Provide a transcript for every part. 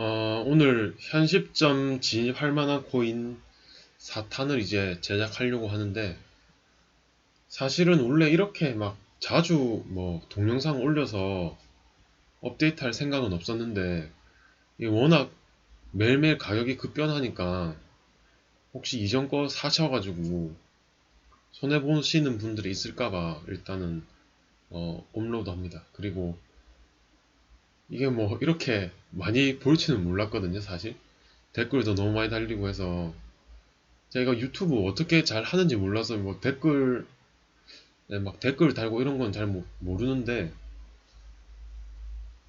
어, 오늘 현 시점 진입할 만한 코인 4탄을 이제 제작하려고 하는데 사실은 원래 이렇게 막 자주 뭐 동영상 올려서 업데이트 할 생각은 없었는데 워낙 매일매일 가격이 급변하니까 혹시 이전 거 사셔가지고 손해보시는 분들이 있을까봐 일단은 어, 업로드 합니다. 그리고 이게 뭐 이렇게 많이 볼지는 몰랐거든요, 사실. 댓글도 너무 많이 달리고 해서 제가 유튜브 어떻게 잘 하는지 몰라서 뭐 댓글 네, 막 댓글 달고 이런 건 잘 모르는데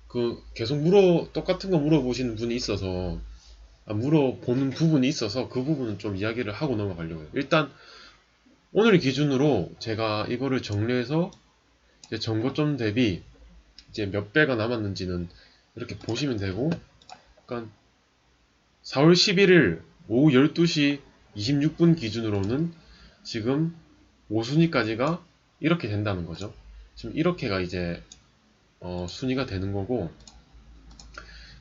그 계속 물어 똑같은 거 물어보시는 분이 있어서 아, 물어보는 부분이 있어서 그 부분은 좀 이야기를 하고 넘어가려고요. 일단 오늘 기준으로 제가 이거를 정리해서 전고점 대비 이제 몇 배가 남았는지는 이렇게 보시면 되고 그러니까 4월 11일 오후 12시 26분 기준으로는 지금 5순위까지가 이렇게 된다는 거죠. 지금 이렇게가 이제 어, 순위가 되는 거고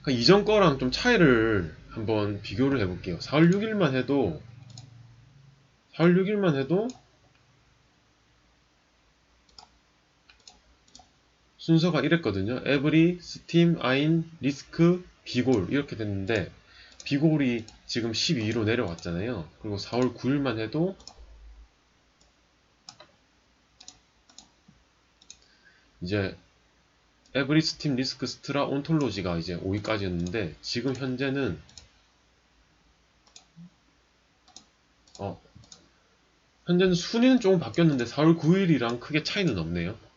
그러니까 이전 거랑 좀 차이를 한번 비교를 해볼게요. 4월 6일만 해도 4월 6일만 해도 순서가 이랬거든요. 에브리, 스팀, 아인, 리스크, 비골 이렇게 됐는데 비골이 지금 12위로 내려왔잖아요. 그리고 4월 9일만 해도 이제 에브리 스팀 리스크 스트라 온톨로지가 이제 5위까지였는데 지금 현재는 어 현재는 순위는 조금 바뀌었는데 4월 9일이랑 크게 차이는 없네요.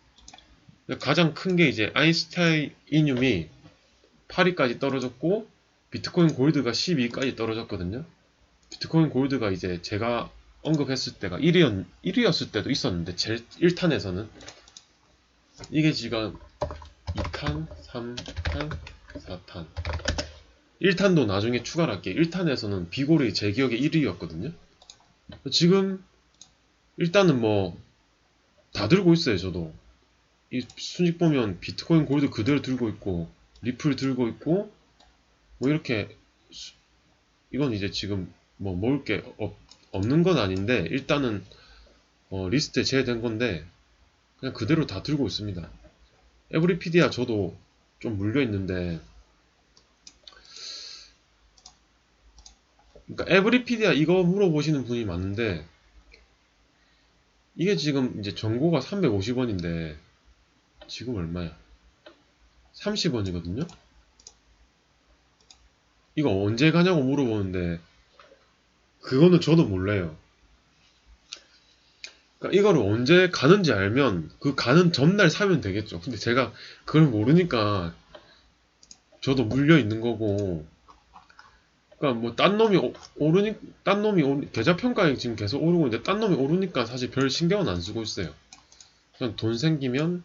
가장 큰 게 이제 아인스타이늄이 8위까지 떨어졌고 비트코인 골드가 12위까지 떨어졌거든요. 비트코인 골드가 이제 제가 언급했을 때가 1위, 1위였을 때도 있었는데 제 1탄에서는 이게 지금 2탄, 3탄, 4탄 1탄도 나중에 추가를 할게요. 1탄에서는 비골이 제 기억에 1위였거든요. 지금 일단은 뭐 다 들고 있어요 저도 이 순위 보면 비트코인 골드 그대로 들고 있고 리플 들고 있고 뭐 이렇게 수, 이건 이제 지금 뭐 먹을 게 없, 없는 건 아닌데 일단은 어, 리스트에 제외된 건데 그냥 그대로 다 들고 있습니다. 에브리피디아 저도 좀 물려 있는데 그러니까 에브리피디아 이거 물어보시는 분이 많은데 이게 지금 이제 전고가 350원인데 지금 얼마야? 30원이거든요? 이거 언제 가냐고 물어보는데 그거는 저도 몰라요. 그러니까 이거를 언제 가는지 알면 그 가는 전날 사면 되겠죠. 근데 제가 그걸 모르니까 저도 물려 있는 거고 그러니까 뭐 딴 놈이 오르니 딴 놈이 오, 계좌 평가액 지금 계속 오르고 있는데 딴 놈이 오르니까 사실 별 신경은 안 쓰고 있어요. 그냥 돈 생기면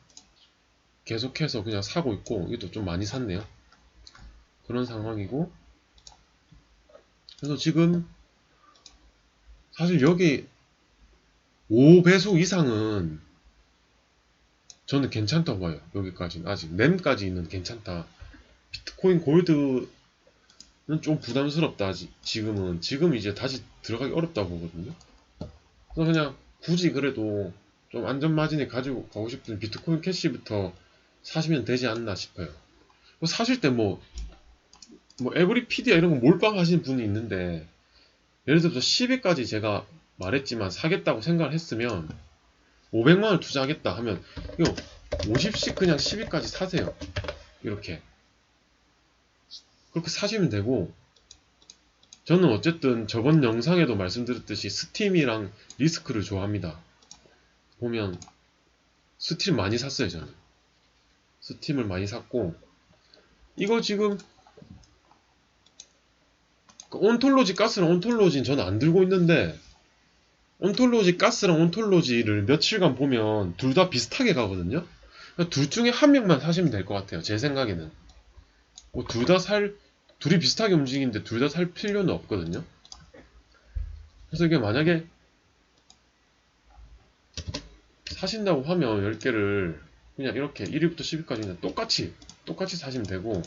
계속해서 그냥 사고 있고 이것도 좀 많이 샀네요. 그런 상황이고 그래서 지금 사실 여기 5배속 이상은 저는 괜찮다고 봐요. 여기까지는 아직 램까지는 괜찮다. 비트코인 골드는 좀 부담스럽다. 지금은 지금 이제 다시 들어가기 어렵다고 보거든요. 그래서 그냥 굳이 그래도 좀 안전 마진을 가지고 가고 싶은 비트코인 캐시부터 사시면 되지 않나 싶어요. 뭐 사실 때 뭐, 뭐, 에브리 피디아 이런 거 몰빵 하시는 분이 있는데, 예를 들어서 10위까지 제가 말했지만 사겠다고 생각을 했으면, 500만원 투자하겠다 하면, 이거 50씩 그냥 10위까지 사세요. 이렇게. 그렇게 사시면 되고, 저는 어쨌든 저번 영상에도 말씀드렸듯이 스팀이랑 리스크를 좋아합니다. 보면, 스팀 많이 샀어요, 저는. 스팀을 많이 샀고 이거 지금 그 온톨로지 가스랑 온톨로지는 저는 안 들고 있는데 온톨로지 가스랑 온톨로지를 며칠간 보면 둘 다 비슷하게 가거든요? 그러니까 둘 중에 한 명만 사시면 될 것 같아요 제 생각에는. 뭐 둘 다 살 둘이 비슷하게 움직이는데 둘 다 살 필요는 없거든요? 그래서 이게 만약에 사신다고 하면 10개를 그냥 이렇게 1위부터 10위까지 는 똑같이 똑같이 사시면 되고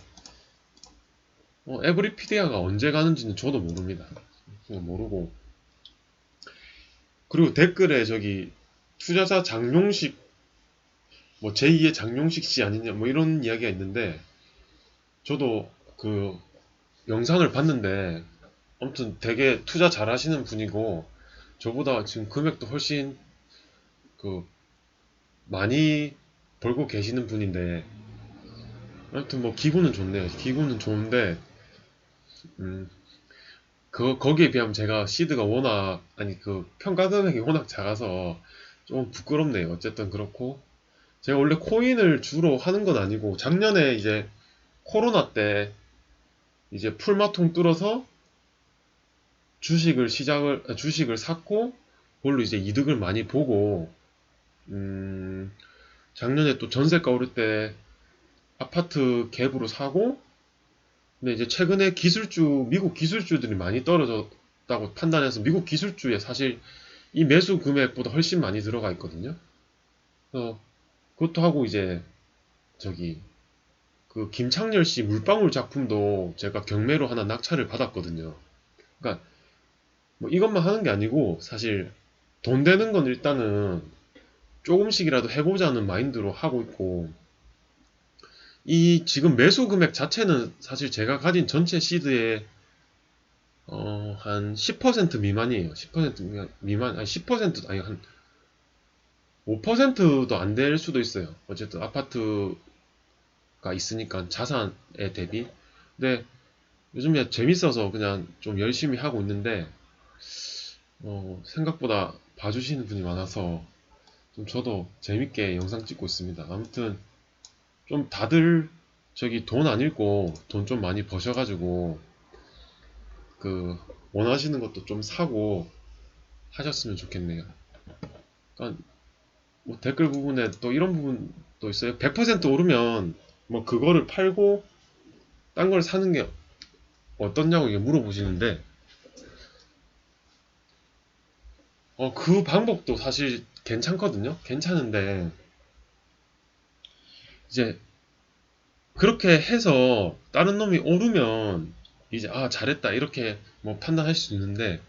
어, 에브리피디아가 언제 가는지는 저도 모릅니다. 그냥 모르고. 그리고 댓글에 저기 투자자 장용식 뭐 제2의 장용식 씨 아니냐 뭐 이런 이야기가 있는데 저도 그 영상을 봤는데 아무튼 되게 투자 잘 하시는 분이고 저보다 지금 금액도 훨씬 그 많이 벌고 계시는 분인데 아무튼 뭐 기분은 좋네요. 기분은 좋은데 음, 그 거기에 비하면 제가 시드가 워낙 아니 그 평가 금액이 워낙 작아서 좀 부끄럽네요. 어쨌든 그렇고 제가 원래 코인을 주로 하는 건 아니고 작년에 이제 코로나 때 이제 풀마통 뚫어서 주식을 시작을 아, 주식을 샀고 그걸로 이제 이득을 많이 보고 음, 작년에 또 전세가 오를 때 아파트 갭으로 사고 근데 이제 최근에 기술주 미국 기술주들이 많이 떨어졌다고 판단해서 미국 기술주에 사실 이 매수 금액보다 훨씬 많이 들어가 있거든요. 그래서 그것도 하고 이제 저기 그 김창렬 씨 물방울 작품도 제가 경매로 하나 낙찰을 받았거든요. 그러니까 뭐 이것만 하는 게 아니고 사실 돈 되는 건 일단은 조금씩이라도 해보자는 마인드로 하고 있고 이 지금 매수 금액 자체는 사실 제가 가진 전체 시드의 어, 한 10% 미만이에요. 10% 미만, 아니 10% 아니 한 5%도 안 될 수도 있어요. 어쨌든 아파트가 있으니까 자산에 대비. 근데 요즘 그냥 재밌어서 그냥 좀 열심히 하고 있는데 어, 생각보다 봐주시는 분이 많아서 좀 저도 재밌게 영상 찍고 있습니다. 아무튼 좀 다들 저기 돈 안 잃고 돈 좀 많이 버셔가지고 그 원하시는 것도 좀 사고 하셨으면 좋겠네요. 그러니까 뭐 댓글 부분에 또 이런 부분도 있어요. 100% 오르면 뭐 그거를 팔고 딴 걸 사는 게 어떻냐고 물어보시는데 어, 그 방법도 사실 괜찮거든요. 괜찮은데 이제 그렇게 해서 다른 놈이 오르면 이제 아 잘했다 이렇게 뭐 판단할 수 있는데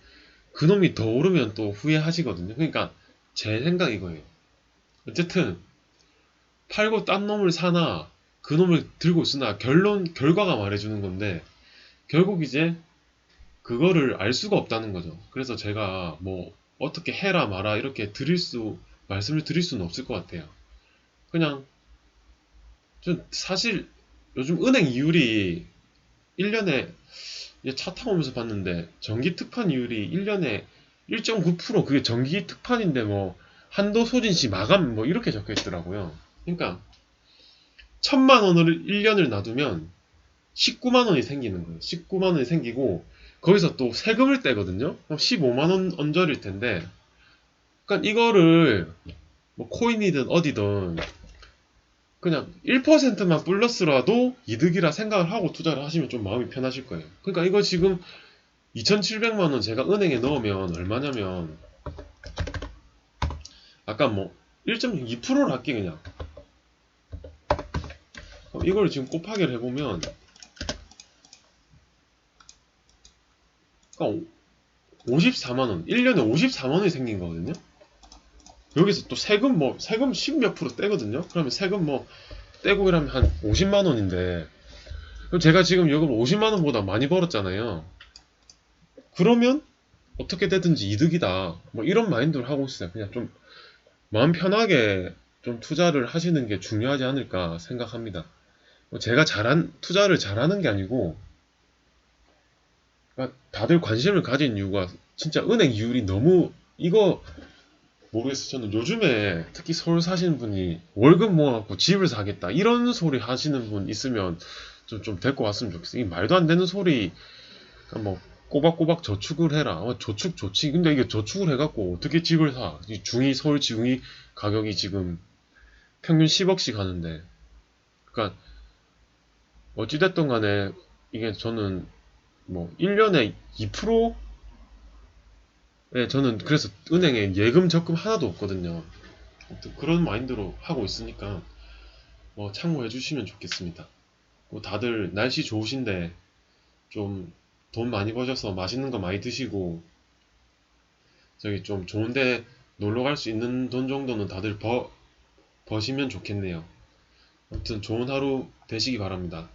그 놈이 더 오르면 또 후회하시거든요. 그러니까 제 생각 이거예요. 어쨌든 팔고 딴 놈을 사나 그 놈을 들고 있으나 결론 결과가 말해주는 건데 결국 이제 그거를 알 수가 없다는 거죠. 그래서 제가 뭐 어떻게 해라 마라 이렇게 드릴 수 말씀을 드릴 수는 없을 것 같아요. 그냥 좀 사실 요즘 은행 이율이 1년에 차 타고 오면서 봤는데 정기 특판 이율이 1년에 1.9% 그게 정기 특판인데 뭐 한도 소진 시 마감 뭐 이렇게 적혀 있더라고요. 그러니까 천만 원을 1년을 놔두면 19만 원이 생기는 거예요. 19만 원이 생기고 거기서 또 세금을 떼거든요. 그럼 15만 원 언저리일 텐데 그러니까 이거를 뭐 코인이든 어디든 그냥 1%만 플러스라도 이득이라 생각을 하고 투자를 하시면 좀 마음이 편하실 거예요. 그러니까 이거 지금 2,700만 원 제가 은행에 넣으면 얼마냐면 아까 뭐 1.2%를 할게 그냥 이걸 지금 곱하기를 해보면 그러니까 54만원 1년에 54만원이 생긴 거거든요. 여기서 또 세금 뭐 세금 10 몇 프로 떼거든요. 그러면 세금 뭐 떼고 이러면 한 50만원인데 그럼 제가 지금 여금 50만원보다 많이 벌었잖아요. 그러면 어떻게 되든지 이득이다. 뭐 이런 마인드를 하고 있어요. 그냥 좀 마음 편하게 좀 투자를 하시는 게 중요하지 않을까 생각합니다. 뭐 제가 잘한 투자를 잘하는 게 아니고 그러니까 다들 관심을 가진 이유가 진짜 은행 이율이 너무 이거 모르겠어요. 저는 요즘에 특히 서울 사시는 분이 월급 모아갖고 집을 사겠다 이런 소리 하시는 분 있으면 좀좀될것 같으면 좋겠어요. 이 말도 안 되는 소리 그러니까 뭐 꼬박꼬박 저축을 해라. 어, 저축 좋지. 근데 이게 저축을 해갖고 어떻게 집을 사? 이 중위 서울 중위 가격이 지금 평균 10억씩 하는데, 그러니까 어찌됐든 간에 이게 저는 뭐 1년에 2%? 예, 저는 그래서 은행에 예금 적금 하나도 없거든요. 그런 마인드로 하고 있으니까 뭐 참고해 주시면 좋겠습니다. 뭐 다들 날씨 좋으신데 좀 돈 많이 버셔서 맛있는 거 많이 드시고 저기 좀 좋은데 놀러 갈 수 있는 돈 정도는 다들 버, 버시면 좋겠네요. 아무튼 좋은 하루 되시기 바랍니다.